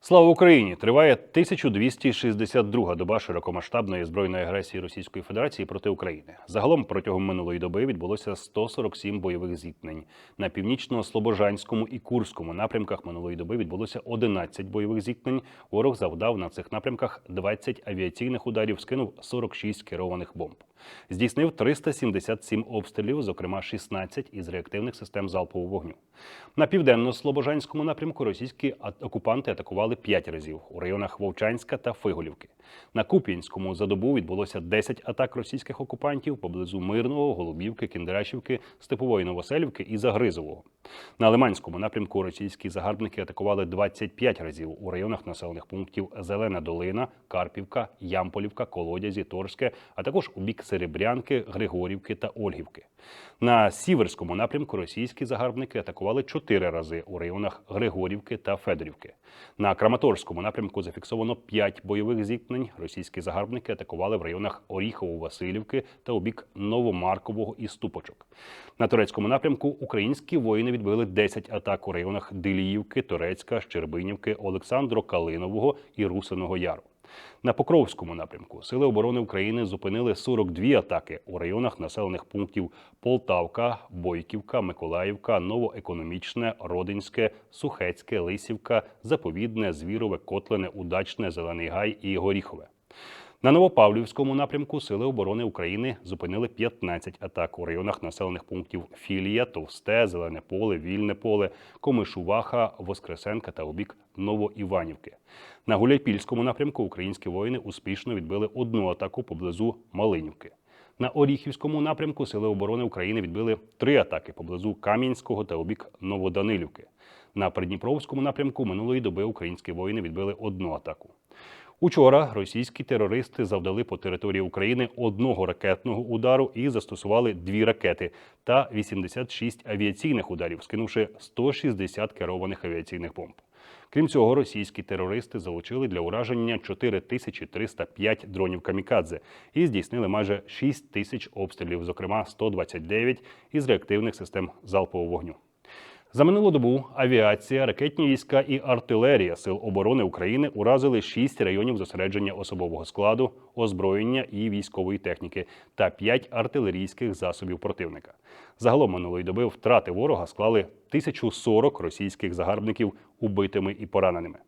Слава Україні! Триває 1262 доба широкомасштабної збройної агресії Російської Федерації проти України. Загалом протягом минулої доби відбулося 147 бойових зіткнень. На північно-слобожанському і Курському напрямках минулої доби відбулося 11 бойових зіткнень. Ворог завдав на цих напрямках 20 авіаційних ударів, скинув 46 керованих бомб. Здійснив 377 обстрілів, зокрема 16 із реактивних систем залпового вогню. На південно-слобожанському напрямку російські окупанти атакували 5 разів у районах Вовчанська та Фиголівки. На Куп'янському за добу відбулося 10 атак російських окупантів поблизу Мирного, Голубівки, Кіндрашівки, Степової Новоселівки і Загризового. На Лиманському напрямку російські загарбники атакували 25 разів у районах населених пунктів Зелена Долина, Карпівка, Ямполівка, Колодязі, Торське, а також у бік Серебрянки, Григорівки та Ольгівки. На Сіверському напрямку російські загарбники атакували 4 рази у районах Григорівки та Федорівки. На Краматорському напрямку зафіксовано 5 бойових зіткнень. Російські загарбники атакували в районах Оріхово-Василівки та у бік Новомаркового і Ступочок. На турецькому напрямку українські воїни відбили 10 атак у районах Диліївки, Торецька, Щербинівки, Олександро Калинового і Русиного Яру. На Покровському напрямку Сили оборони України зупинили 42 атаки у районах населених пунктів Полтавка, Бойківка, Миколаївка, Новоекономічне, Родинське, Сухецьке, Лисівка, Заповідне, Звірове, Котлене, Удачне, Зелений Гай і Горіхове. На Новопавлівському напрямку Сили оборони України зупинили 15 атак у районах населених пунктів Філія, Товсте, Зелене поле, Вільне поле, Комишуваха, Воскресенка та у бік Новоіванівки. На Гуляйпільському напрямку українські воїни успішно відбили одну атаку поблизу Малинівки. На Оріхівському напрямку Сили оборони України відбили три атаки поблизу Кам'янського та у бік Новоданилівки. На Придніпровському напрямку минулої доби українські воїни відбили одну атаку. Учора російські терористи завдали по території України одного ракетного удару і застосували дві ракети та 86 авіаційних ударів, скинувши 160 керованих авіаційних бомб. Крім цього, російські терористи залучили для ураження 4305 дронів камікадзе і здійснили майже 6 тисяч обстрілів, зокрема 129 із реактивних систем залпового вогню. За минулу добу авіація, ракетні війська і артилерія Сил оборони України уразили шість районів зосередження особового складу, озброєння і військової техніки та п'ять артилерійських засобів противника. Загалом минулої доби втрати ворога склали 1040 російських загарбників убитими і пораненими.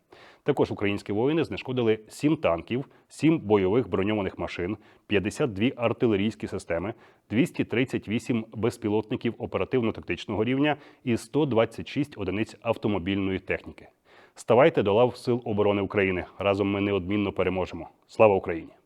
Також українські воїни знешкодили 7 танків, 7 бойових броньованих машин, 52 артилерійські системи, 238 безпілотників оперативно-тактичного рівня і 126 одиниць автомобільної техніки. Ставайте до лав Сил оборони України. Разом ми неодмінно переможемо. Слава Україні!